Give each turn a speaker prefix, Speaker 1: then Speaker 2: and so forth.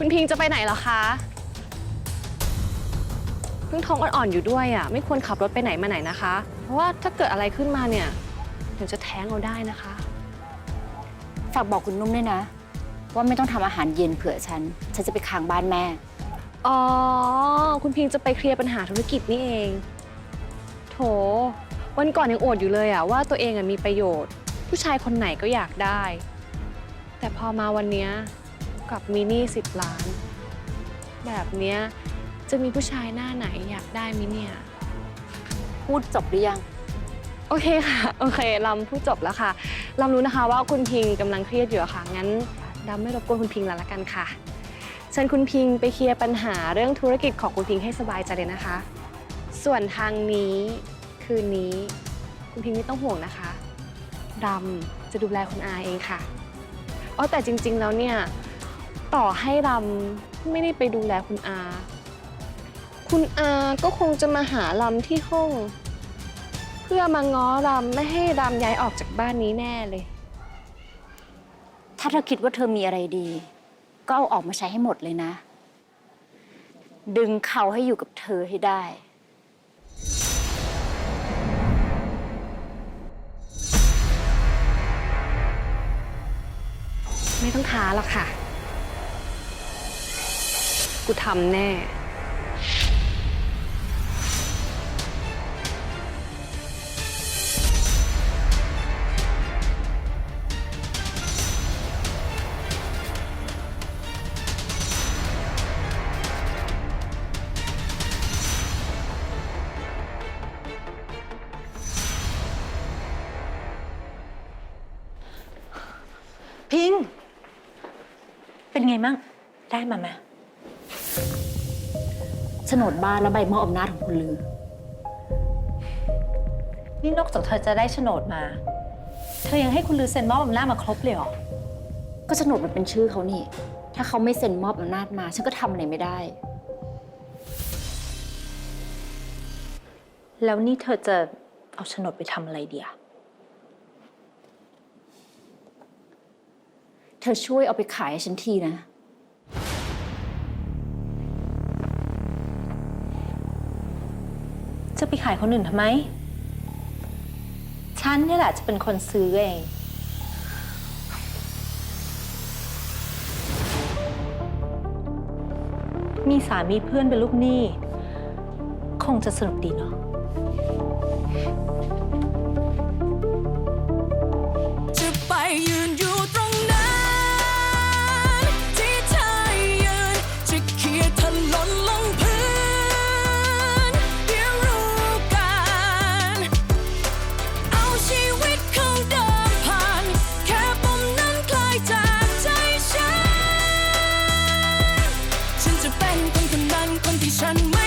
Speaker 1: คุณพิงจะไปไหนเหรอคะเพิ่งท้องอ่อนๆอยู่ด้วยอะ ไม่ควรขับรถไปไหนมาไหนนะคะ เพราะว่าถ้าเกิดอะไรขึ้นมาเนี่ยเดี๋ยวจะแท้งเอาได้นะคะ
Speaker 2: ฝากบอกคุณนุ่มด้วยนะ ว่าไม่ต้องทำอาหารเย็นเผื่อฉัน ฉันจะไปค้างบ้านแม่
Speaker 1: อ๋อ คุณพิงจะไปเคลียร์ปัญหาธุรกิจนี่เอง โถ วันก่อนยังอวดอยู่เลยอะว่าตัวเองอะมีประโยชน์ ผู้ชายคนไหนก็อยากได้ แต่พอมาวันเนี้ย กลับมีหนี้สิบล้าน แบบเนี้ยจะมีผู้ชายหน้าไหนอยากได้มิเนี่ย
Speaker 2: พูดจบหรือยัง
Speaker 1: โอเคค่ะ โอเคลำพูดจบแล้วค่ะลำรู้นะคะว่าคุณพิงกำลังเครียดอยู่อะค่ะ งั้นดำไม่รบกวนคุณพิงแล้วละกันค่ะ เชิญคุณพิงไปเคลียร์ปัญหาเรื่องธุรกิจของคุณพิงให้สบายใจเลยนะคะ ส่วนทางนี้คืนนี้ คุณพิงไม่ต้องห่วงนะคะดำจะดูแลคุณอาเองค่ะอ๋อแต่จริง ๆ แล้วเนี่ย ต่อให้ดำไม่ได้ไปดูแลคุณอา คุณอาก็คงจะมาหาลำที่ห้อง เพื่อมาง้อรำไม่ให้รำย้ายออกจากบ้านนี้แน่เลย
Speaker 2: ถ้าเธอคิดว่าเธอมีอะไรดี ก็เอาออกมาใช้ให้หมดเลยนะ ดึงเขาให้อยู่กับเธอให้ได้
Speaker 1: ไม่ต้องท้าหรอกค่ะ กูทำแน่
Speaker 3: พิง เป็นไงมั่ง ได้มาไหม
Speaker 2: โฉนดบ้านและใบมอบอำนาจของคุณลือ
Speaker 3: นี่นอกจากเธอจะได้โฉนดมา เธอยังให้คุณลือเซ็นมอบอำนาจมาครบเลยเหรอ
Speaker 2: ก็โฉนดมันเป็นชื่อเขานี่ ถ้าเขาไม่เซ็นมอบอำนาจมา ฉันก็ทำอะไรไม่ได้
Speaker 3: แล้วนี่เธอจะเอาโฉนดไปทำอะไรเดีย
Speaker 2: เธอช่วยเอาไปขายให้ฉันทีนะ
Speaker 3: ไปขายคนอื่นทำไม ฉันนี่แหละจะเป็นคนซื้อเอง มีสามีเพื่อนเป็นลูกหนี้ คงจะสนุกดีเนาะไปยืน Condition.